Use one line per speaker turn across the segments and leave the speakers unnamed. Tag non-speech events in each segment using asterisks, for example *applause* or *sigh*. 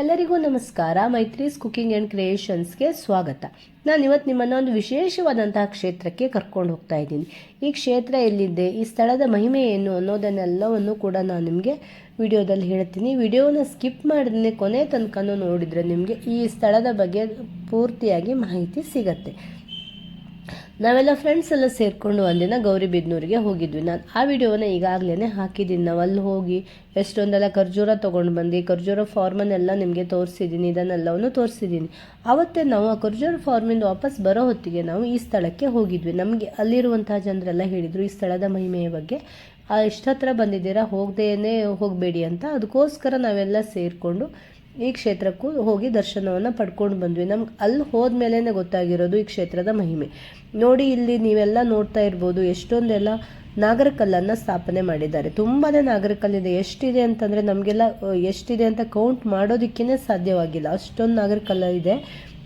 ಎಲ್ಲರಿಗೂ ನಮಸ್ಕಾರ. Maitri's cooking and ಕ್ರಿಯೇಷನ್ಸ್ಗೆ ಸ್ವಾಗತ. ನಾನು ಇವತ್ತು ನಿಮ್ಮನ್ನು ಒಂದು ವಿಶೇಷವಾದಂತಹ ಕ್ಷೇತ್ರಕ್ಕೆ ಕರ್ಕೊಂಡು ಹೋಗ್ತಾ ಇದ್ದೀನಿ. ಈ ಕ್ಷೇತ್ರ ಎಲ್ಲಿದೆ, ಈ ಸ್ಥಳದ ಮಹಿಮೆ ಏನು ಅನ್ನೋದನ್ನೆಲ್ಲವನ್ನು ಕೂಡ ನಾನು ನಿಮಗೆ ವಿಡಿಯೋದಲ್ಲಿ ಹೇಳ್ತೀನಿ. ವಿಡಿಯೋನ ಸ್ಕಿಪ್ ಮಾಡಿದ್ರೆ ಕೊನೆ ತನಕನೂ ನೋಡಿದರೆ ನಿಮಗೆ ಈ ಸ್ಥಳದ ಬಗ್ಗೆ ಪೂರ್ತಿಯಾಗಿ ಮಾಹಿತಿ ಸಿಗತ್ತೆ. ನಾವೆಲ್ಲ ಫ್ರೆಂಡ್ಸ್ ಎಲ್ಲ ಸೇರಿಕೊಂಡು ಒಂದಿನ ಗೌರಿಬಿದನೂರಿಗೆ ಹೋಗಿದ್ವಿ. ನಾನು ಆ ವಿಡಿಯೋನ ಈಗಾಗಲೇ ಹಾಕಿದ್ದೀನಿ. ನಾವು ಅಲ್ಲಿ ಹೋಗಿ ಎಷ್ಟೊಂದೆಲ್ಲ ಖರ್ಜೂರ ತೊಗೊಂಡು ಬಂದು ಖರ್ಜೂರ ಫಾರ್ಮನ್ನೆಲ್ಲ ನಿಮಗೆ ತೋರಿಸಿದ್ದೀನಿ ಇದನ್ನೆಲ್ಲವನ್ನು ತೋರಿಸಿದ್ದೀನಿ ಆವತ್ತೇ ನಾವು ಆ ಖರ್ಜೂರ ಫಾರ್ಮಿಂದ ವಾಪಸ್ ಬರೋ ಹೊತ್ತಿಗೆ ನಾವು ಈ ಸ್ಥಳಕ್ಕೆ ಹೋಗಿದ್ವಿ. ನಮಗೆ ಅಲ್ಲಿರುವಂತಹ ಜನರೆಲ್ಲ ಹೇಳಿದರು, ಈ ಸ್ಥಳದ ಮಹಿಮೆಯ ಬಗ್ಗೆ ಇಷ್ಟತ್ರ ಬಂದಿದ್ದೀರಾ? ಹೋಗದೇನೆ ಹೋಗಬೇಡಿ ಅಂತ. ಅದಕ್ಕೋಸ್ಕರ ನಾವೆಲ್ಲ ಸೇರಿಕೊಂಡು ಈ ಕ್ಷೇತ್ರಕ್ಕೂ ಹೋಗಿ ದರ್ಶನವನ್ನು ಪಡ್ಕೊಂಡು ಬಂದ್ವಿ. ನಮ್ಗೆ ಅಲ್ಲಿ ಹೋದ್ಮೇಲೆ ಗೊತ್ತಾಗಿರೋದು ಈ ಕ್ಷೇತ್ರದ ಮಹಿಮೆ. ನೋಡಿ ಇಲ್ಲಿ ನೀವೆಲ್ಲ ನೋಡ್ತಾ ಇರ್ಬೋದು, ಎಷ್ಟೊಂದೆಲ್ಲ ನಾಗರಕಲ್ಲನ್ನು ಸ್ಥಾಪನೆ ಮಾಡಿದ್ದಾರೆ. ತುಂಬಾ ನಾಗರಕಲ್ಲಿದೆ ಎಷ್ಟಿದೆ ಅಂತಂದರೆ ನಮಗೆಲ್ಲ ಎಷ್ಟಿದೆ ಅಂತ ಕೌಂಟ್ ಮಾಡೋದಕ್ಕೇ ಸಾಧ್ಯವಾಗಿಲ್ಲ. ಅಷ್ಟೊಂದು ನಾಗರಕಲ್ಲ ಇದೆ.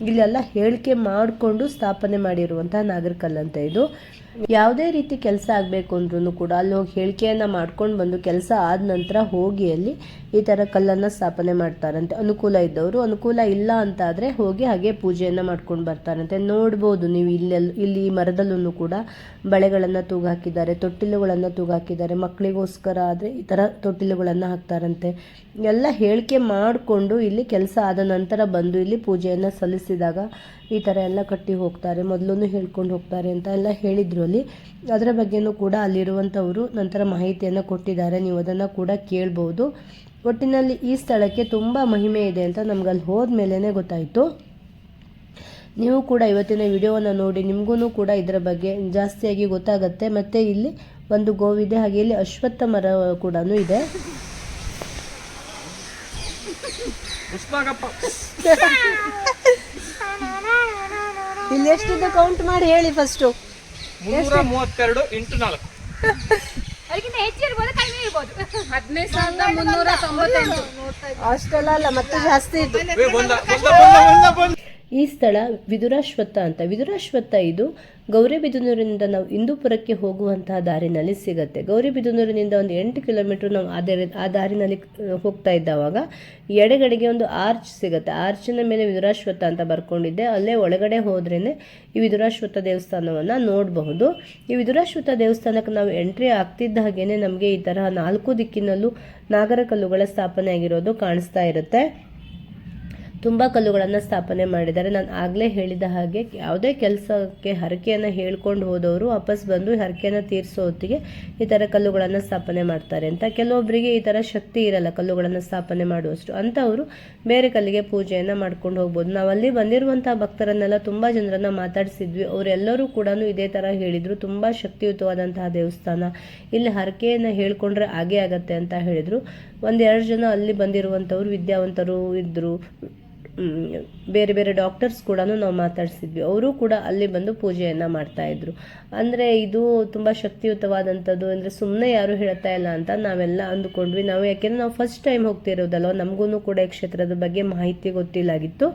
ಇಲ್ಲೆಲ್ಲ ಹೇಳಿಕೆ ಮಾಡಿಕೊಂಡು ಸ್ಥಾಪನೆ ಮಾಡಿರುವಂತಹ ನಾಗರಕಲ್ಲಂತ ಇದು. ಯಾವುದೇ ರೀತಿ ಕೆಲಸ ಆಗಬೇಕು ಅಂದ್ರೂ ಕೂಡ ಅಲ್ಲಿ ಹೋಗಿ ಹೇಳಿಕೆಯನ್ನು ಮಾಡ್ಕೊಂಡು ಬಂದು ಕೆಲಸ ಆದ ನಂತರ ಹೋಗಿ ಅಲ್ಲಿ ಈ ಥರ ಕಲ್ಲನ್ನು ಸ್ಥಾಪನೆ ಮಾಡ್ತಾರಂತೆ. ಅನುಕೂಲ ಇದ್ದವರು. ಅನುಕೂಲ ಇಲ್ಲ ಅಂತ ಆದರೆ ಹೋಗಿ ಹಾಗೆ ಪೂಜೆಯನ್ನು ಮಾಡ್ಕೊಂಡು ಬರ್ತಾರಂತೆ. ನೋಡ್ಬೋದು ನೀವು ಇಲ್ಲೆಲ್ಲ ಇಲ್ಲಿ ಮರದಲ್ಲೂ ಕೂಡ ಬಳೆಗಳನ್ನು ತೂಗಾಕಿದ್ದಾರೆ, ತೊಟ್ಟಿಲುಗಳನ್ನು ತೂಗಾಕಿದ್ದಾರೆ. ಮಕ್ಕಳಿಗೋಸ್ಕರ ಆದರೆ ಈ ಥರ ತೊಟ್ಟಿಲುಗಳನ್ನು ಹಾಕ್ತಾರಂತೆ. ಎಲ್ಲ ಹೇಳಿಕೆ ಮಾಡಿಕೊಂಡು ಇಲ್ಲಿ ಕೆಲಸ ಆದ ನಂತರ ಬಂದು ಇಲ್ಲಿ ಪೂಜೆಯನ್ನು ಸಲ್ಲಿಸಿದಾಗ ಈ ಥರ ಎಲ್ಲ ಕಟ್ಟಿ ಹೋಗ್ತಾರೆ. ಮೊದಲು ಹೇಳ್ಕೊಂಡು ಹೋಗ್ತಾರೆ ಅಂತ ಎಲ್ಲ ಹೇಳಿದ್ರು ಅಲ್ಲಿ. ಅದರ ಬಗ್ಗೆನೂ ಕೂಡ ಅಲ್ಲಿರುವಂಥವರು ನಂತರ ಮಾಹಿತಿಯನ್ನು ಕೊಟ್ಟಿದ್ದಾರೆ. ನೀವು ಅದನ್ನು ಕೂಡ ಕೇಳ್ಬೋದು. ಒಟ್ಟಿನಲ್ಲಿ ಈ ಸ್ಥಳಕ್ಕೆ ತುಂಬ ಮಹಿಮೆ ಇದೆ ಅಂತ ನಮ್ಗೆ ಅಲ್ಲಿ ಹೋದ್ಮೇಲೆ ಗೊತ್ತಾಯಿತು. ನೀವು ಕೂಡ ಇವತ್ತಿನ ವಿಡಿಯೋವನ್ನು ನೋಡಿ ನಿಮಗೂ ಕೂಡ ಇದರ ಬಗ್ಗೆ ಜಾಸ್ತಿಯಾಗಿ ಗೊತ್ತಾಗುತ್ತೆ. ಮತ್ತು ಇಲ್ಲಿ ಒಂದು ಗೋವಿದೆ ಹಾಗೆ ಇಲ್ಲಿ ಅಶ್ವತ್ಥ ಮರ ಕೂಡ ಇದೆ. ಇಲ್ಲಿ ಎಷ್ಟಿದೆ ಕೌಂಟ್ ಮಾಡಿ ಹೇಳಿ ಫಸ್ಟು
ಮೂವತ್ತೆರಡು ಎಂಟು ನಾಲ್ಕು. *laughs*
ಅದಕ್ಕಿಂತ ಹೆಚ್ಚಿರ್ಬೋದು ಕಡಿಮೆ ಇರ್ಬೋದು.
ಹದಿನೈದು ಸಾವಿರದ ಮುನ್ನೂರ ತೊಂಬತ್ತೆಂಟು
ಅಷ್ಟೆಲ್ಲ ಅಲ್ಲ ಮತ್ತೆ ಜಾಸ್ತಿ ಈ ಸ್ಥಳ ವಿದುರಾಶ್ವತ್ಥ ಅಂತ. ವಿದುರಾಶ್ವತ್ಥ ಇದು ಗೌರಿಬಿದನೂರಿನಿಂದ ನಾವು ಇಂದೂಪುರಕ್ಕೆ ಹೋಗುವಂತಹ ದಾರಿನಲ್ಲಿ ಸಿಗುತ್ತೆ. ಗೌರಿಬಿದನೂರಿನಿಂದ ಒಂದು ಎಂಟು ಕಿಲೋಮೀಟ್ರ್ ನಾವು ಆ ಆ ದಾರಿನಲ್ಲಿ ಹೋಗ್ತಾ ಇದ್ದಾವಾಗ ಎಡಗಡೆಗೆ ಒಂದು ಆರ್ಚ್ ಸಿಗುತ್ತೆ. ಆರ್ಚಿನ ಮೇಲೆ ವಿದುರಾಶ್ವತ್ಥ ಅಂತ ಬರ್ಕೊಂಡಿದ್ದೆ. ಅಲ್ಲೇ ಒಳಗಡೆ ಹೋದ್ರೇ ಈ ವಿದುರಾಶ್ವತ್ಥ ದೇವಸ್ಥಾನವನ್ನು ನೋಡಬಹುದು. ಈ ವಿದುರಾಶ್ವತ್ಥ ದೇವಸ್ಥಾನಕ್ಕೆ ನಾವು ಎಂಟ್ರಿ ಆಗ್ತಿದ್ದ ಹಾಗೇನೆ ನಮಗೆ ಈ ತರಹ ನಾಲ್ಕು ದಿಕ್ಕಿನಲ್ಲೂ ನಾಗರಕಲ್ಲುಗಳ ಸ್ಥಾಪನೆ ಆಗಿರೋದು ಕಾಣಿಸ್ತಾ ಇರುತ್ತೆ. ತುಂಬ ಕಲ್ಲುಗಳನ್ನು ಸ್ಥಾಪನೆ ಮಾಡಿದ್ದಾರೆ. ನಾನು ಆಗಲೇ ಹೇಳಿದ ಹಾಗೆ ಯಾವುದೇ ಕೆಲಸಕ್ಕೆ ಹರಕೆಯನ್ನು ಹೇಳ್ಕೊಂಡು ಹೋದವರು ವಾಪಸ್ ಬಂದು ಹರಕೆಯನ್ನು ತೀರಿಸೋ ಹೊತ್ತಿಗೆ ಈ ಥರ ಕಲ್ಲುಗಳನ್ನು ಸ್ಥಾಪನೆ ಮಾಡ್ತಾರೆ. ಅಂತ ಕೆಲವೊಬ್ಬರಿಗೆ ಈ ಥರ ಶಕ್ತಿ ಇರಲ್ಲ ಕಲ್ಲುಗಳನ್ನು ಸ್ಥಾಪನೆ ಮಾಡುವಷ್ಟು. ಅಂಥವರು ಬೇರೆ ಕಲ್ಲಿಗೆ ಪೂಜೆಯನ್ನು ಮಾಡ್ಕೊಂಡು ಹೋಗ್ಬೋದು. ನಾವು ಅಲ್ಲಿ ಬಂದಿರುವಂಥ ಭಕ್ತರನ್ನೆಲ್ಲ ತುಂಬ ಜನರನ್ನು ಮಾತಾಡಿಸಿದ್ವಿ. ಅವರೆಲ್ಲರೂ ಕೂಡ ಇದೇ ಥರ ಹೇಳಿದರು. ತುಂಬ ಶಕ್ತಿಯುತವಾದಂತಹ ದೇವಸ್ಥಾನ. ಇಲ್ಲಿ ಹರಕೆಯನ್ನು ಹೇಳ್ಕೊಂಡ್ರೆ ಆಗೇ ಆಗತ್ತೆ ಅಂತ ಹೇಳಿದರು. ಒಂದೆರಡು ಜನ ಅಲ್ಲಿ ಬಂದಿರುವಂಥವ್ರು ವಿದ್ಯಾವಂತರು ಇದ್ದರು ಬೇರೆ ಬೇರೆ ಡಾಕ್ಟರ್ಸ್ ಕೂಡ ನಾವು ಮಾತಾಡಿಸಿದ್ವಿ. ಅವರು ಕೂಡ ಅಲ್ಲಿ ಬಂದು ಪೂಜೆಯನ್ನು ಮಾಡ್ತಾ ಇದ್ರು. ಅಂದರೆ ಇದು ತುಂಬ ಶಕ್ತಿಯುತವಾದಂಥದ್ದು. ಅಂದರೆ ಸುಮ್ಮನೆ ಯಾರು ಹೇಳ್ತಾ ಇಲ್ಲ ಅಂತ ನಾವೆಲ್ಲ ಅಂದುಕೊಂಡ್ವಿ. ನಾವು ಯಾಕೆಂದರೆ ನಾವು ಫಸ್ಟ್ ಟೈಮ್ ಹೋಗ್ತಿರೋದಲ್ವ? ನಮಗೂ ಕೂಡ ಈ ಕ್ಷೇತ್ರದ ಬಗ್ಗೆ ಮಾಹಿತಿ ಗೊತ್ತಿಲ್ಲಾಗಿತ್ತು.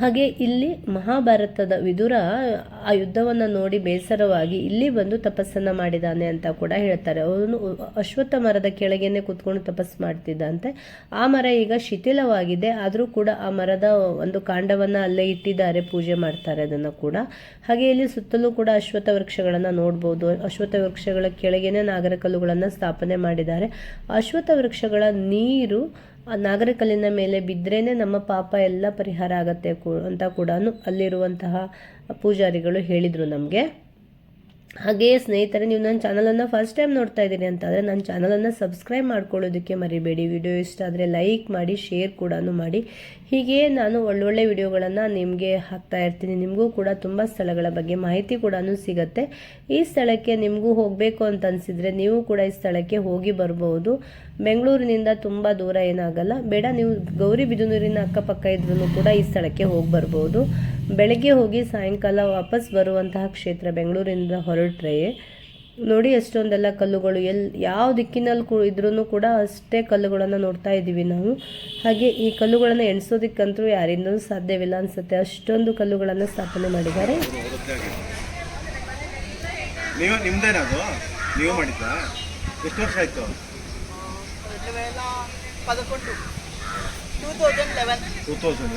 ಹಾಗೆ ಇಲ್ಲಿ ಮಹಾಭಾರತದ ವಿದುರ ಆ ಯುದ್ಧವನ್ನು ನೋಡಿ ಬೇಸರವಾಗಿ ಇಲ್ಲಿ ಬಂದು ತಪಸ್ಸನ್ನು ಮಾಡಿದ್ದಾನೆ ಅಂತ ಕೂಡ ಹೇಳ್ತಾರೆ. ಅವನು ಅಶ್ವತ್ಥ ಮರದ ಕೆಳಗೇನೆ ಕೂತ್ಕೊಂಡು ತಪಸ್ಸು ಮಾಡ್ತಿದ್ದಂತೆ. ಆ ಮರ ಈಗ ಶಿಥಿಲವಾಗಿದೆ. ಆದರೂ ಕೂಡ ಆ ಮರದ ಒಂದು ಕಾಂಡವನ್ನು ಅಲ್ಲೇ ಇಟ್ಟಿದ್ದಾರೆ, ಪೂಜೆ ಮಾಡ್ತಾರೆ ಅದನ್ನು ಕೂಡ. ಹಾಗೆ ಇಲ್ಲಿ ಸುತ್ತಲೂ ಕೂಡ ಅಶ್ವತ್ಥ ವೃಕ್ಷಗಳನ್ನು ನೋಡ್ಬೋದು. ಅಶ್ವತ್ಥ ವೃಕ್ಷಗಳ ಕೆಳಗೇನೆ ನಾಗರಕಲ್ಲುಗಳನ್ನು ಸ್ಥಾಪನೆ ಮಾಡಿದ್ದಾರೆ. ಅಶ್ವತ್ಥ ವೃಕ್ಷಗಳ ನೀರು ಆ ನಾಗರಿಕಲ್ಲಿನ ಮೇಲೆ ಬಿದ್ದರೇನೆ ನಮ್ಮ ಪಾಪ ಎಲ್ಲ ಪರಿಹಾರ ಆಗತ್ತೆ ಅಂತ ಕೂಡ ಅಲ್ಲಿರುವಂತಹ ಪೂಜಾರಿಗಳು ಹೇಳಿದರು ನಮಗೆ. ಹಾಗೆಯೇ ಸ್ನೇಹಿತರೆ, ನೀವು ನನ್ನ ಚಾನಲನ್ನು ಫಸ್ಟ್ ಟೈಮ್ ನೋಡ್ತಾ ಇದ್ದೀರಿ ಅಂತಂದರೆ ನನ್ನ ಚಾನಲನ್ನು ಸಬ್ಸ್ಕ್ರೈಬ್ ಮಾಡ್ಕೊಳ್ಳೋದಕ್ಕೆ ಮರಿಬೇಡಿ. ವಿಡಿಯೋ ಇಷ್ಟ ಆದರೆ ಲೈಕ್ ಮಾಡಿ ಶೇರ್ ಕೂಡ ಮಾಡಿ. ಹೀಗೆ ನಾನು ಒಳ್ಳೊಳ್ಳೆ ವಿಡಿಯೋಗಳನ್ನು ನಿಮಗೆ ಹಾಕ್ತಾ ಇರ್ತೀನಿ. ನಿಮಗೂ ಕೂಡ ತುಂಬ ಸ್ಥಳಗಳ ಬಗ್ಗೆ ಮಾಹಿತಿ ಕೂಡ ಸಿಗುತ್ತೆ. ಈ ಸ್ಥಳಕ್ಕೆ ನಿಮಗೂ ಹೋಗಬೇಕು ಅಂತ ಅನಿಸಿದರೆ ನೀವು ಕೂಡ ಈ ಸ್ಥಳಕ್ಕೆ ಹೋಗಿ ಬರಬಹುದು ಬೆಂಗಳೂರಿನಿಂದ ತುಂಬ ದೂರ ಏನಾಗಲ್ಲ. ಬೇಡ, ನೀವು ಗೌರಿಬಿದನೂರಿನ ಅಕ್ಕಪಕ್ಕ ಇದ್ರೂ ಕೂಡ ಈ ಸ್ಥಳಕ್ಕೆ ಹೋಗಿ ಬರ್ಬೋದು. ಬೆಳಗ್ಗೆ ಹೋಗಿ ಸಾಯಂಕಾಲ ವಾಪಸ್ ಬರುವಂತಹ ಕ್ಷೇತ್ರ ಬೆಂಗಳೂರಿನಿಂದ ಹೊರಟ್ರೆ ನೋಡಿ ಅಷ್ಟೊಂದೆಲ್ಲ ಕಲ್ಲುಗಳು. ಎಲ್ ಯಾವ ದಿಕ್ಕಿನಲ್ಲಿ ಕೂ ಇದ್ರೂ ಕೂಡ ಅಷ್ಟೇ ಕಲ್ಲುಗಳನ್ನು ನೋಡ್ತಾ ಇದ್ದೀವಿ ನಾವು. ಹಾಗೆ ಈ ಕಲ್ಲುಗಳನ್ನು ಎಣಿಸೋದಕ್ಕಂತೂ ಯಾರಿಂದಲೂ ಸಾಧ್ಯವಿಲ್ಲ ಅನಿಸುತ್ತೆ. ಅಷ್ಟೊಂದು ಕಲ್ಲುಗಳನ್ನು ಸ್ಥಾಪನೆ ಮಾಡಿದ್ದಾರೆ.
ನೀವು ಮಾಡಿದ್ದ? ಎಷ್ಟು ವರ್ಷ ಆಯ್ತು?
Two thousand eleven
two thousand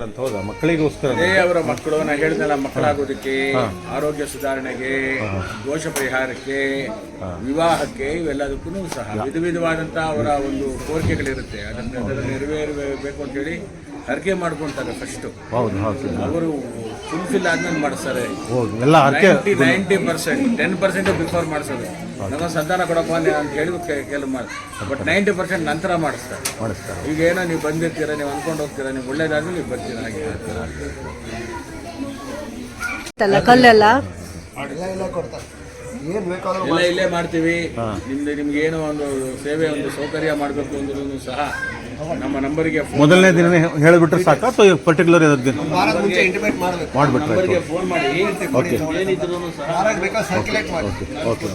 ಅಂತ ಹೌದಾ? ಮಕ್ಕಳಿಗೋಸ್ಕರ
ಅವರ ಮಕ್ಕಳು ನಾ ಹೇಳಿದ್ನಲ್ಲ ಮಕ್ಕಳಾಗೋದಕ್ಕೆ ಆರೋಗ್ಯ ಸುಧಾರಣೆಗೆ ದೋಷ ಪರಿಹಾರಕ್ಕೆ ವಿವಾಹಕ್ಕೆ ಇವೆಲ್ಲದಕ್ಕೂ ಸಹ ವಿಧ ವಿಧವಾದಂತಹ ಅವರ ಒಂದು ಕೋರಿಕೆಗಳಿರುತ್ತೆ. ಅದನ್ನ ನೆರವೇರಬೇಕು ಅಂತೇಳಿ ಹರಕೆ ಮಾಡ್ಕೊಂತಾರೆ ಫಸ್ಟ್ ಅವರು ಫುಲ್ಫಿಲ್ ಆದ್ಮೇಲೆ ಮಾಡಿಸ್ತಾರೆ
ಎಲ್ಲ
ninety ninety percent ten percent before ಮಾಡಿಸೋದು. ನಮ್ಮ ಸಂತಾನ ಕೊಡಪ್ಪ ಅಂತ ಕೆ- ಕೆಲವು ಮಾಡಿ. ಬಟ್ ನೈಂಟಿ ಪರ್ಸೆಂಟ್ ನಂತರ ಮಾಡಿಸ್ತಾರೆ.
ಮಾಡಿಸ್ತಾರೆ.
ಈಗ ಏನೋ ನೀವು ಬಂದಿರ್ತೀರ ನೀವು ಅನ್ಕೊಂಡು ಹೋಗ್ತೀರಾ ನೀವು ಒಳ್ಳೇದಾದ್ಮೇಲೆ ನೀವು ಬರ್ತೀರಾ ಹಾಗೆ.
ಅಲ್ಲ ಕಲ್ಲೆಲ್ಲ?
ಎಲ್ಲ ಇಲ್ಲೇ ಮಾಡ್ತೀವಿ. ನಿಮ್ದು ನಿಮ್ಗೆ ಏನೋ ಒಂದು ಸೇವೆ ಒಂದು ಸೌಕರ್ಯ ಮಾಡಬೇಕು ಅಂದ್ರೂ ಸಹ ನಮ್ಮ ನಂಬರಿಗೆ
ಮೊದಲನೇ ದಿನನೇ ಹೇಳಿಬಿಟ್ರೆ ಸಾಕ ಅಥವಾ ಪರ್ಟಿಕ್ಯುಲರ್ ದಿನ
ಮುಂಚೆ ಇಂಟಿಮೇಟ್ ಮಾಡಬೇಕು.
ಮಾಡಿಬಿಟ್ರೆ
ಫೋನ್ ಮಾಡಿ
ಓಕೆ.
ಏನಿದ್ರು ಸಹ.
ಯಾರಾಗ ಬೇಕಾ ಸರ್ಕ್ಯುಲೇಟ್ ಮಾಡಿ.
ಓಕೆ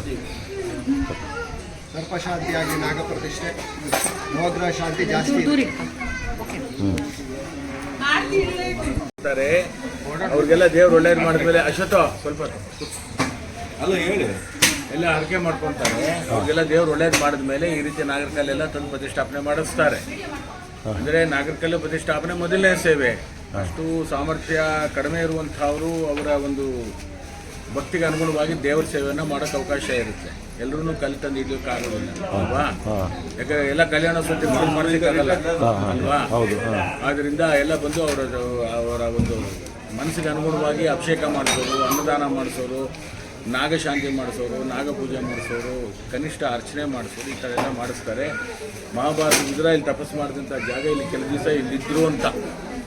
ಸರ್ಪಶಾಂತಿಯಾಗಿ ನಾಗಪ್ರತಿಷ್ಠೆ ಹೋದ್ರ ಶಾಂತಿ ಜಾಸ್ತಿ
ಅವ್ರಿಗೆಲ್ಲ ದೇವ್ರು ಒಳ್ಳೇದು ಮಾಡಿದ್ಮೇಲೆ ಅಶ್ವತ್ಥ ಸ್ವಲ್ಪ
ಅಲ್ಲ ಹೇಳಿ.
ಎಲ್ಲ ಹರಕೆ ಮಾಡ್ಕೊಂತಾರೆ. ಅವ್ರಿಗೆಲ್ಲ ದೇವ್ರು ಒಳ್ಳೇದು ಮಾಡಿದ್ಮೇಲೆ ಈ ರೀತಿ ನಾಗರಿಕಲ್ಲೆಲ್ಲ ತಂದು ಪ್ರತಿಷ್ಠಾಪನೆ ಮಾಡಿಸ್ತಾರೆ. ಅಂದ್ರೆ ನಾಗರಿಕಲ್ಲೇ ಪ್ರತಿಷ್ಠಾಪನೆ ಮೊದಲನೇ ಸೇವೆ. ಅಷ್ಟು ಸಾಮರ್ಥ್ಯ ಕಡಿಮೆ ಇರುವಂಥವರು ಅವರ ಒಂದು ಭಕ್ತಿಗೆ ಅನುಗುಣವಾಗಿ ದೇವರ ಸೇವೆಯನ್ನು ಮಾಡೋಕ್ಕೆ ಅವಕಾಶ ಇರುತ್ತೆ. ಎಲ್ಲರೂ ಕಲಿ ತಂದು ಇಡ್ಲಿಕ್ಕೆ ಆಗೋದಿಲ್ಲ ಅಲ್ವಾ? ಯಾಕಂದ್ರೆ ಎಲ್ಲ ಕಲ್ಯಾಣ ಸುದ್ದಿ ಮಾಡಲಿಕ್ಕಾಗಲ್ಲ ಅಲ್ವಾ? ಆದ್ರಿಂದ ಎಲ್ಲ ಬಂದು ಅವರ ಅವರ ಒಂದು ಮನಸ್ಸಿಗೆ ಅನುಗುಣವಾಗಿ ಅಭಿಷೇಕ ಮಾಡಿಸೋರು ಅನ್ನದಾನ ಮಾಡಿಸೋರು ನಾಗಶಾಂತಿ ಮಾಡಿಸೋರು ನಾಗಪೂಜೆ ಮಾಡಿಸೋರು ಕನಿಷ್ಠ ಅರ್ಚನೆ ಮಾಡಿಸೋರು ಈ ಥರ ಎಲ್ಲ ಮಾಡಿಸ್ತಾರೆ. ಮಹಾಭಾರತ ಇಸ್ರಾಯಲ್ ತಪಸ್ಸು ಮಾಡಿದಂಥ ಜಾಗ ಇಲ್ಲಿ ಕೆಲವು ದಿವಸ ಇಲ್ಲಿದ್ರು ಅಂತ.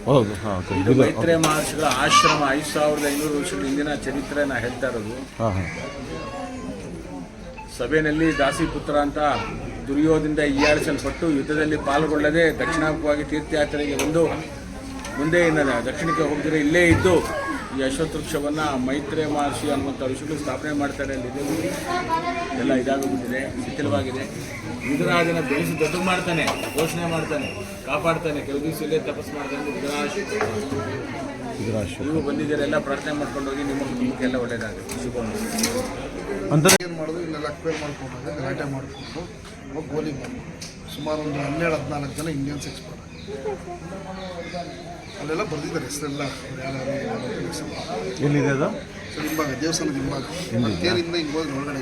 ಹೌದು ಮೈತ್ರಿ
ಇದು ಮೈತ್ರೇಯ ಮಹರ್ಷಿಗಳ ಆಶ್ರಮ ಐದು ಸಾವಿರದ ಐನೂರು ವರ್ಷಗಳ ಹಿಂದಿನ ಚರಿತ್ರೆ ನಾ ಹೇಳ್ತಾ ಇರೋದು. ಸಭೆಯಲ್ಲಿ ದಾಸಿಪುತ್ರ ಅಂತ ದುರ್ಯೋಧದಿಂದ ಹೀಯಾಳಿಸಲ್ಪಟ್ಟು ಯುದ್ಧದಲ್ಲಿ ಪಾಲ್ಗೊಳ್ಳದೆ ದಕ್ಷಿಣಾಮುಖವಾಗಿ ತೀರ್ಥಯಾತ್ರೆಗೆ ಬಂದು ಮುಂದೆ ಇನ್ನ ದಕ್ಷಿಣಕ್ಕೆ ಹೋಗಿದ್ರೆ ಇಲ್ಲೇ ಇದ್ದು ಈ ಮೈತ್ರಿ ಮಹರ್ಷಿ ಅನ್ನುವಂಥ ಋಷಿಗಳು ಸ್ಥಾಪನೆ ಮಾಡ್ತಾರೆ ಅಲ್ಲಿ. ಎಲ್ಲ ಇದಾಗೋಗ್ಬಿಟ್ಟಿದೆ ಶಿಥಿಲವಾಗಿದೆ. ಇದರ ಅದನ್ನು ಬೆಳೆಸಿ ದೊಡ್ಡ ಮಾಡ್ತಾನೆ ಘೋಷಣೆ ಮಾಡ್ತಾನೆ ಕಾಪಾಡ್ತಾನೆ ಕೆಲವು ದಿವಸ ಇಲ್ಲೇ ತಪಸ್ ಮಾಡ್ತಾನೆ
ಇದರಾಶಿ
ನೀವು ಬಂದಿದ್ದೀರ ಎಲ್ಲ ಪ್ರಾರ್ಥನೆ ಮಾಡ್ಕೊಂಡು ಹೋಗಿ ನಿಮ್ಮ ಕುಟುಂಬಕ್ಕೆಲ್ಲ ಒಳ್ಳೇದಾಗುತ್ತೆ. ಶುಭ
ಅಂದರೆ
ಏನು ಮಾಡೋದು? ಇಲ್ಲೆಲ್ಲ ಅಕ್ವೇರ್ ಮಾಡ್ಕೊಂಡು ಗಲಾಟೆ ಮಾಡಿಕೊಂಡು ಹೋಗಿ ಗೋಲಿ ಮಾಡಿ ಸುಮಾರು ಒಂದು ಹನ್ನೆರಡು ಹದಿನಾಲ್ಕು ಜನ ಇಂಡಿಯನ್ಸ್ ಎಕ್ಸ್ಪರ್ಟ್ ಅಲ್ಲೆಲ್ಲ ಬರ್ದಿದ್ದಾರೆ ಹೆಸರೆಲ್ಲ
ಎಲ್ಲಿದೆ ಅದು?
ಸೊ ಹಿಂಭಾಗ ದೇವಸ್ಥಾನದ ಹಿಂಭಾಗ. ತೇರಿಂದ ಹಿಂಗೆ ಹೋದ್ರೆ ಒಳಗಡೆ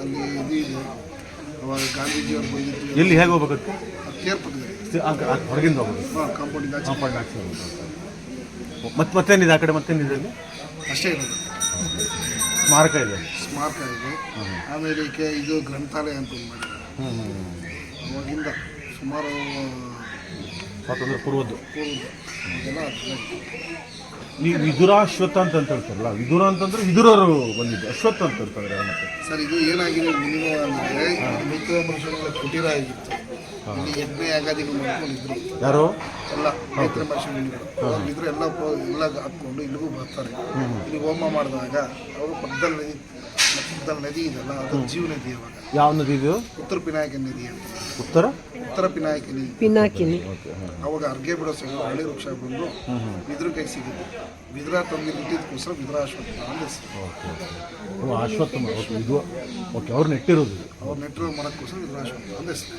ಅಲ್ಲಿ ಇದು ಇದೆ. ಅವಾಗ ಗಾಂಧೀಜಿಯವ್ರು ಬಂದಿದ್ದು.
ಎಲ್ಲಿ ಹೇಗೆ ಹೋಗ್ಬೇಕು
ಆ ತೇರ್ ಪಕ್ಕದಲ್ಲಿ
ಹೊರಗಿಂದ ಹೋಗೋದು
ಹಾಂ ಕಾಂಪೌಂಡಿಂದ ಆಚೆ.
ಕಾಂಪೌಂಡ್ ಹಾಕ್ತೀವಿ ಮತ್ತೆ ಮತ್ತೇನಿದೆ ಆ ಕಡೆ ಮತ್ತೇನಿದೆ ಅಲ್ಲಿ?
ಅಷ್ಟೇ ಇರೋದು.
ಸ್ಮಾರಕ ಇದೆ
ಸ್ಮಾರಕ ಇದೆ. ಆಮೇಲೆ ಇದು ಗ್ರಂಥಾಲಯ ಅಂತ ಮಾಡಿದ್ದಾರೆ. ಅವಾಗಿಂದ ಸುಮಾರು
ಸ್ವಾತಂತ್ರ್ಯ ಪೂರ್ವದ್ದು ನೀವು ವಿದುರಾಶ್ವತ್ಥ ಅಂತ ಅಂತ ಹೇಳ್ತಾರಲ್ಲ ವಿದುರ ಅಂತಂದ್ರೆ ವಿದುರರು ಬಂದಿದ್ದು ಅಶ್ವತ್ಥ ಅಂತ ಹೇಳ್ತಾರೆ ಮತ್ತೆ.
ಸರ್ ಇದು ಏನಾಗಿದೆ ಮಿನಿಮಮ್ ಅಂದರೆ ಮಿತ್ರ ಮನುಷ್ಯಗಳ ಕುಟೀರ ಆಗಿತ್ತು. ಇಲ್ಲಿ ಯಜ್ಞ ಯಾಗಾದಿಗಳು ಮಾಡ್ಕೊಂಡಿದ್ರು
ಯಾರು?
ಎಲ್ಲ ಮೈತ್ರ ಭಾಷೆ ಮುನಿಗಳು ಎಲ್ಲ ಎಲ್ಲ ಹಾಕ್ಕೊಂಡು ಇಲ್ಲಿಗೂ ಬರ್ತಾರೆ. ಇಲ್ಲಿ ಹೋಮ ಮಾಡಿದಾಗ ಅವರು ಪಕ್ಕದಲ್ಲಿ ಪಕ್ಕದಲ್ಲಿ ನದಿ ಇದೆಲ್ಲ ಅದು ಜೀವ ನದಿ ಅವಾಗ
ಯಾವ ನದಿ ಇದು?
ಉತ್ತರ ಪಿನಾಯಕ ನದಿ ಅಂತ.
ಉತ್ತರ?
ಉತ್ತರ ಪಿನಾಯಕಿನಿ ನದಿ.
ಪಿನಾಕಿನಿ
ಅವಾಗ ಅರ್ಗೆ ಬಿಡೋ ಸಮಯ ಹಳ್ಳಿ ವೃಕ್ಷ ಬಂದು ಬಿದ್ರ ಕೈ ಸಿಗುತ್ತೆ. ಬಿದ್ರ ತಂದು ಇಟ್ಟಿದ್ದಕ್ಕೋಸ್ಕರ ಬಿದ್ರ ಅಶ್ವತ್ಥ ಅಂತ ಹೆಸರು.
ಓ ಅಶ್ವತ್ಥ. ಓಕೆ ಇದು ಓಕೆ ಅವ್ರು ನೆಟ್ಟಿರೋದು.
ಅವ್ರು ನೆಟ್ಟಿರೋ ಮಾಡೋಕ್ಕೋಸ್ಕರ ಬಿದ್ರ ಅಶ್ವತ್ಥ ಅಂತ ಹೆಸರು.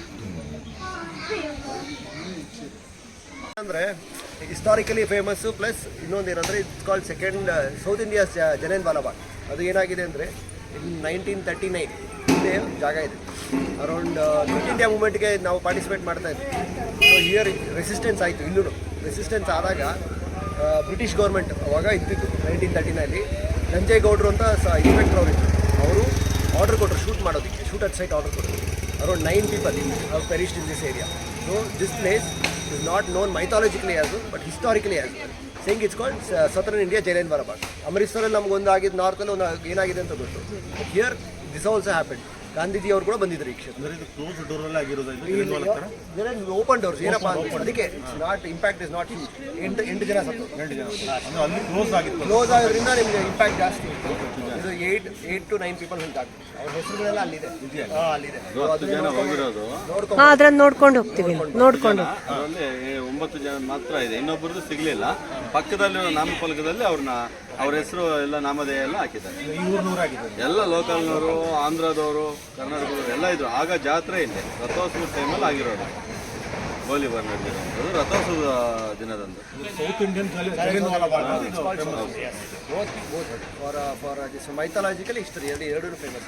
ಅಂದರೆ ಹಿಸ್ಟಾರಿಕಲಿ ಫೇಮಸ್ಸು ಪ್ಲಸ್ ಇನ್ನೊಂದು ಏನಂದರೆ it's called second South India's ಜನೇನ್ ಬಾಲಾಬಾಗ್ ಅದು ಏನಾಗಿದೆ ಅಂದರೆ ನೈನ್ಟೀನ್ ತರ್ಟಿ ನೈನ್ ಇಲ್ಲೇ ಜಾಗ ಇದೆ. ಅರೌಂಡ್ ಕ್ವಿಟ್ ಇಂಡಿಯಾ ಮೂಮೆಂಟ್ಗೆ ನಾವು ಪಾರ್ಟಿಸಿಪೇಟ್ ಮಾಡ್ತಾ ಇದ್ವಿ. ಸೊ ಹಿಯರ್ ರೆಸಿಸ್ಟೆನ್ಸ್ ಆಯಿತು ಇಲ್ಲೂ ರೆಸಿಸ್ಟೆನ್ಸ್ ಆದಾಗ ಬ್ರಿಟಿಷ್ ಗೌರ್ಮೆಂಟ್ ಅವಾಗ ಇದ್ದಿತ್ತು ನೈನ್ಟೀನ್ ತರ್ಟಿನಲ್ಲಿ ಗೌಡ್ರು ಅಂತ ಸ ಇನ್ಸ್ಪೆಕ್ಟರ್ ಅವರು ಅವರು ಆರ್ಡರ್ ಕೊಟ್ಟರು ಶೂಟ್ ಮಾಡೋದಕ್ಕೆ. ಶೂಟ್ ಅಟ್ ಸೈಟ್ ಆರ್ಡರ್ ಕೊಟ್ಟರು around nine people have perished in this area so this place is not known mythologically as but historically as saying it's called India ಜೈಲೈನ್ ಬರಬಾರ್ದು. ಅಮೃತ್ಸರಲ್ಲಿ ಒಂದು ಆಗಿದ್ದು ನಾರ್ತಲ್ಲಿ ಒಂದು ಏನಾಗಿದೆ ಅಂತ ಗೊತ್ತು. Here this also happen Gandhiji ಅವರು ಕೂಡ ಬಂದಿದ್ರು ಈ ಕ್ಷೇತ್ರ.
ಅಂದ್ರೆ ಇದು ಕ್ಲೋಸ್ ಡೋರ್ ಅಲ್ಲಿ ಆಗಿರೋದು ಇದು?
ಓಪನ್ ಡೋರ್ಸ್ ಏನಪ್ಪ ಅಂದ್ರೆ ಅದಕ್ಕೆ ನಾಟ್ ಇಂಪ್ಯಾಕ್ಟ್ ಇಸ್ ನಾಟ್ ಎಂಟು ಎಂಟು ಜನ ಸತ್ತು.
ಎಂಟು ಜನ ಅಂದ್ರೆ ಅಲ್ಲಿ ಕ್ಲೋಸ್ ಆಗಿತ್ತು.
ಕ್ಲೋಸ್ ಆಗೋದ್ರಿಂದ ನಿಮಗೆ ಇಂಪ್ಯಾಕ್ಟ್ ಜಾಸ್ತಿ ಇದು eight eight to nine people ಉಂಟಾಗ್ತದೆ ಅವ್ರ ಹೆಸರುಗಳೆಲ್ಲ ಅಲ್ಲಿದೆ. ಅಲ್ಲಿದೆ.
ಹತ್ತು ಜನ ಹೋಗಿರೋದು.
ನೋಡ್ಕೊಂಡು
ಹಾಂ ಅದ್ರಲ್ಲಿ ನೋಡ್ಕೊಂಡು ಹೋಗ್ತೀವಿ ನೋಡ್ಕೊಂಡು
ಒಂಬತ್ತು ಜನ ಮಾತ್ರ ಇದೆ. ಇನ್ನೊಬ್ಬರದ್ದು ಸಿಗ್ಲಿಲ್ಲ. ಪಕ್ಕದಲ್ಲಿರೋ ನಾಮಫಲಕದಲ್ಲಿ ಅವ್ರನ್ನ ಅವ್ರ ಹೆಸರು ಎಲ್ಲ ನಾಮಧೇಯ ಎಲ್ಲ ಹಾಕಿದ್ದಾರೆ. ಎಲ್ಲ ಲೋಕಲ್ನವರು ಆಂಧ್ರದವರು ಕರ್ನಾಟಕದವರು ಎಲ್ಲ ಇದ್ರು. ಆಗ ಜಾತ್ರೆ ಇದೆ. ರಥೋತ್ಸವ ಟೈಮಲ್ಲಿ ಆಗಿರೋದು. ಗೋಲಿಬಾರ್ ನಡೆದಿರೋದು ರಥೋತ್ಸವ ದಿನದಂದು.
ಸೌತ್ ಇಂಡಿಯನ್
ಮೈಥಾಲಜಿಕಲಿ ಹಿಸ್ಟರಿ ಎರಡು ಎರಡೂ ಫೇಮಸ್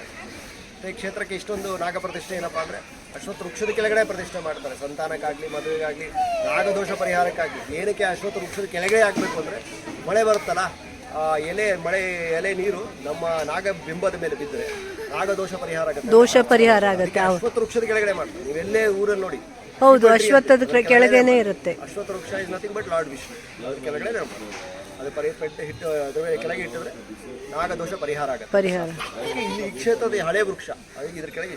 ಈ ಕ್ಷೇತ್ರಕ್ಕೆ ಇಷ್ಟೊಂದು ನಾಗ ಪ್ರತಿಷ್ಠೆ ಏನಪ್ಪ ಅಂದರೆ ಅಶ್ವತ್ಥ ವೃಕ್ಷದ ಕೆಳಗಡೆ ಪ್ರತಿಷ್ಠೆ ಮಾಡ್ತಾರೆ. ಸಂತಾನಕ್ಕಾಗಲಿ ಮದುವೆಗಾಗಲಿ ನಾಗದೋಷ ಪರಿಹಾರಕ್ಕಾಗಲಿ. ಏನಕ್ಕೆ ಅಶ್ವತ್ಥ ವೃಕ್ಷದ ಕೆಳಗಡೆ ಆಗಬೇಕು ಅಂದರೆ ಮಳೆ ಬರುತ್ತಲ್ಲ? ಎಲೆ ಮಳೆ ಎಲೆ ನೀರು ನಮ್ಮ ನಾಗ ಬಿಂಬದ ಮೇಲೆ ಬಿದ್ದರೆ ನಾಗ ದೋಷ ಪರಿಹಾರ ಆಗುತ್ತೆ.
ದೋಷ ಪರಿಹಾರ ಆಗುತ್ತೆ
ಅಶ್ವತ್ಥ ವೃಕ್ಷದ ಕೆಳಗಡೆ ಮಾಡ್ತೀವಿ. ನೀವೆಲ್ಲೇ ಊರಲ್ಲಿ ನೋಡಿ.
ಹೌದು ಅಶ್ವತ್ಥದ ಕೆಳಗೇನೆ ಇರುತ್ತೆ.
ಅಶ್ವತ್ಥ ವೃಕ್ಷ is nothing but lord Vishnu ಅದ್ರ ಕೆಳಗಡೆ ನಾವು ಅದು ಪರಿ ಪೆಟ್ಟು ಹಿಟ್ಟು ಅದ್ರ ಮೇಲೆ ಕೆಳಗೆ ಇಟ್ಟಿದ್ರೆ ನಾಗದೋಷ ಪರಿಹಾರ ಆಗುತ್ತೆ.
ಪರಿಹಾರ.
ಅದಕ್ಕೆ ಇಲ್ಲಿ ಈ ಕ್ಷೇತ್ರದ ಹಳೆ ವೃಕ್ಷ ಅದಕ್ಕೆ ಇದ್ರ ಕೆಳಗೆ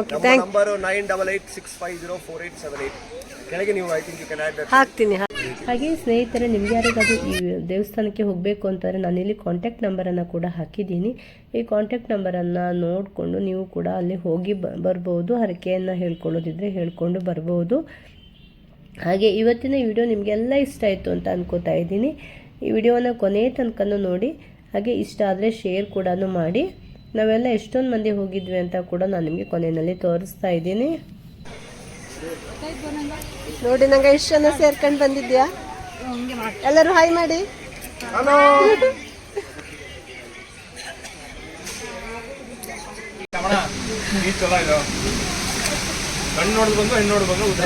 okay thank
number nine double eight six five zero four eight seven eight ಕೆಳಗೆ ನೀವು I think you can add
ಹಾಕ್ತೀನಿ. ಹಾಗೆ ಸ್ನೇಹಿತರೆ, ನಿಮ್ಗೆ ಯಾರಿಗಾದ್ರೂ ಈ ದೇವಸ್ಥಾನಕ್ಕೆ ಹೋಗಬೇಕು ನಾನು ನಾನಿಲ್ಲಿ ಕಾಂಟ್ಯಾಕ್ಟ್ ನಂಬರನ್ನು ಕೂಡ ಹಾಕಿದ್ದೀನಿ. ಈ ಕಾಂಟ್ಯಾಕ್ಟ್ ನಂಬರನ್ನು ನೋಡಿಕೊಂಡು ನೀವು ಕೂಡ ಅಲ್ಲಿ ಹೋಗಿ ಬರ್ಬೋದು, ಹರಕೆಯನ್ನು ಹೇಳ್ಕೊಳ್ಳೋದಿದ್ರೆ ಹೇಳ್ಕೊಂಡು ಬರ್ಬೋದು. ಹಾಗೆ ಇವತ್ತಿನ ವಿಡಿಯೋ ನಿಮಗೆಲ್ಲ ಇಷ್ಟ ಆಯಿತು ಅಂತ ಅನ್ಕೋತಾ ಇದ್ದೀನಿ. ಈ ವಿಡಿಯೋನ ಕೊನೆ ತನಕನೂ ನೋಡಿ, ಹಾಗೆ ಇಷ್ಟ ಆದರೆ ಶೇರ್ ಕೂಡ ಮಾಡಿ. ನಾವೆಲ್ಲ ಎಷ್ಟೊಂದು ಮಂದಿ ಹೋಗಿದ್ವಿ ಅಂತ ಕೂಡ ನಾನು ನಿಮಗೆ ಕೊನೆಯಲ್ಲಿ ತೋರಿಸ್ತಾ ಇದ್ದೀನಿ. ನೋಡಿ ನಂಗೆ ಇಷ್ಟು ಜನ ಸೇರ್ಕೊಂಡು ಬಂದಿದ್ಯಾ? ಎಲ್ಲರೂ ಹಾಯ್ ಮಾಡಿ.
ಹೆಣ್ಣು ಚಲೋ ಇದು. ಕಣ್ಣು ನೋಡಿದ್ ಬಂದು ಹೆಣ್ಣು ನೋಡಿದ್ ಬಂದು ಉದ್ದ